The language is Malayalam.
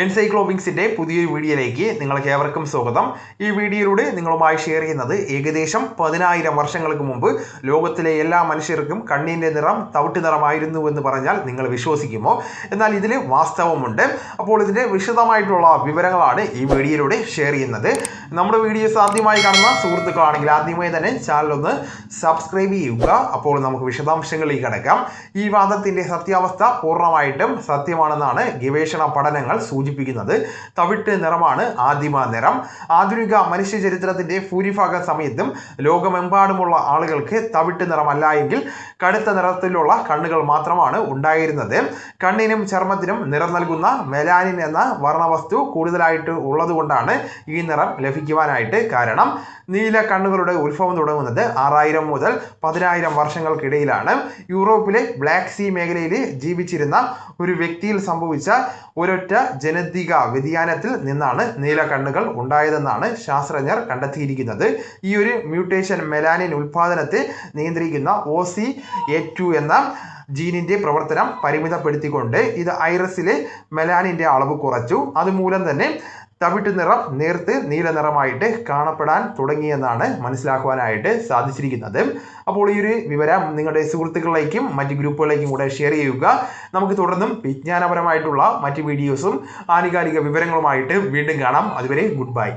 എൻസൈക്ലോബിങ്സിന്റെ പുതിയൊരു വീഡിയോയിലേക്ക് നിങ്ങൾക്ക് ഏവർക്കും സ്വാഗതം. ഈ വീഡിയോയിലൂടെ നിങ്ങളുമായി ഷെയർ ചെയ്യുന്നത് ഏകദേശം പതിനായിരം വർഷങ്ങൾക്ക് മുമ്പ് ലോകത്തിലെ എല്ലാ മനുഷ്യർക്കും കണ്ണിന്റെ നിറം തവിട്ട് നിറമായിരുന്നു എന്ന് പറഞ്ഞാൽ നിങ്ങൾ വിശ്വസിക്കുമോ? എന്നാൽ ഇതിൽ വാസ്തവമുണ്ട്. അപ്പോൾ ഇതിന്റെ വിശദമായിട്ടുള്ള വിവരങ്ങളാണ് ഈ വീഡിയോയിലൂടെ ഷെയർ ചെയ്യുന്നത്. നമ്മുടെ വീഡിയോസ് ആദ്യമായി കാണുന്ന സുഹൃത്തുക്കളാണെങ്കിൽ ആദ്യമായി തന്നെ ചാനൽ ഒന്ന് സബ്സ്ക്രൈബ് ചെയ്യുക. അപ്പോൾ നമുക്ക് വിശദാംശങ്ങളിലേക്ക് കിടക്കാം. ഈ വാദത്തിന്റെ സത്യാവസ്ഥ പൂർണമായിട്ടും സത്യമാണെന്നാണ് ഗവേഷണ പഠനങ്ങൾ തവിട്ട് നിറമാണ് ആദിമ നിറം. ആധുനിക മനുഷ്യ ചരിത്രത്തിന്റെ ഭൂരിഭാഗ സമയത്തും ലോകമെമ്പാടുമുള്ള ആളുകൾക്ക് തവിട്ട് നിറമല്ല എങ്കിൽ കടുത്ത നിറത്തിലുള്ള കണ്ണുകൾ മാത്രമാണ് ഉണ്ടായിരുന്നത്. കണ്ണിനും ചർമ്മത്തിനും നിറം നൽകുന്ന മെലാനിൻ എന്ന വർണവസ്തു കൂടുതലായിട്ട് ഉള്ളതുകൊണ്ടാണ് ഈ നിറം ലഭിക്കുവാനായിട്ട് കാരണം. നീല കണ്ണുകളുടെ ഉത്ഭവം തുടങ്ങുന്നത് ആറായിരം മുതൽ പതിനായിരം വർഷങ്ങൾക്കിടയിലാണ്. യൂറോപ്പിലെ ബ്ലാക്ക് സീ മേഖലയിൽ ജീവിച്ചിരുന്ന ഒരു വ്യക്തിയിൽ സംഭവിച്ച ഒരൊറ്റ ജനതിക വ്യതിയാനത്തിൽ നിന്നാണ് നീല കണ്ണുകൾ ഉണ്ടായതെന്നാണ് ശാസ്ത്രജ്ഞർ കണ്ടെത്തിയിരിക്കുന്നത്. ഈ ഒരു മ്യൂട്ടേഷൻ മെലാനിൻ ഉൽപാദനത്തെ നിയന്ത്രിക്കുന്ന ഒ സി എ ടു എന്ന ജീനിന്റെ പ്രവർത്തനം പരിമിതപ്പെടുത്തിക്കൊണ്ട് ഇത് ഐറസിലെ മെലാനിന്റെ അളവ് കുറച്ചു. അതുമൂലം തന്നെ തവിട്ട് നിറം നേർത്ത് നീല നിറമായിട്ട് കാണപ്പെടാൻ തുടങ്ങിയെന്നാണ് മനസ്സിലാക്കുവാനായിട്ട് സാധിച്ചിരിക്കുന്നത്. അപ്പോൾ ഈ ഒരു വിവരം നിങ്ങളുടെ സുഹൃത്തുക്കളിലേക്കും മറ്റ് ഗ്രൂപ്പുകളിലേക്കും കൂടെ ഷെയർ ചെയ്യുക. നമുക്ക് തുടർന്നും വിജ്ഞാനപരമായിട്ടുള്ള മറ്റ് വീഡിയോസും ആനുകാലിക വിവരങ്ങളുമായിട്ട് വീണ്ടും കാണാം. അതുവരെ ഗുഡ് ബൈ.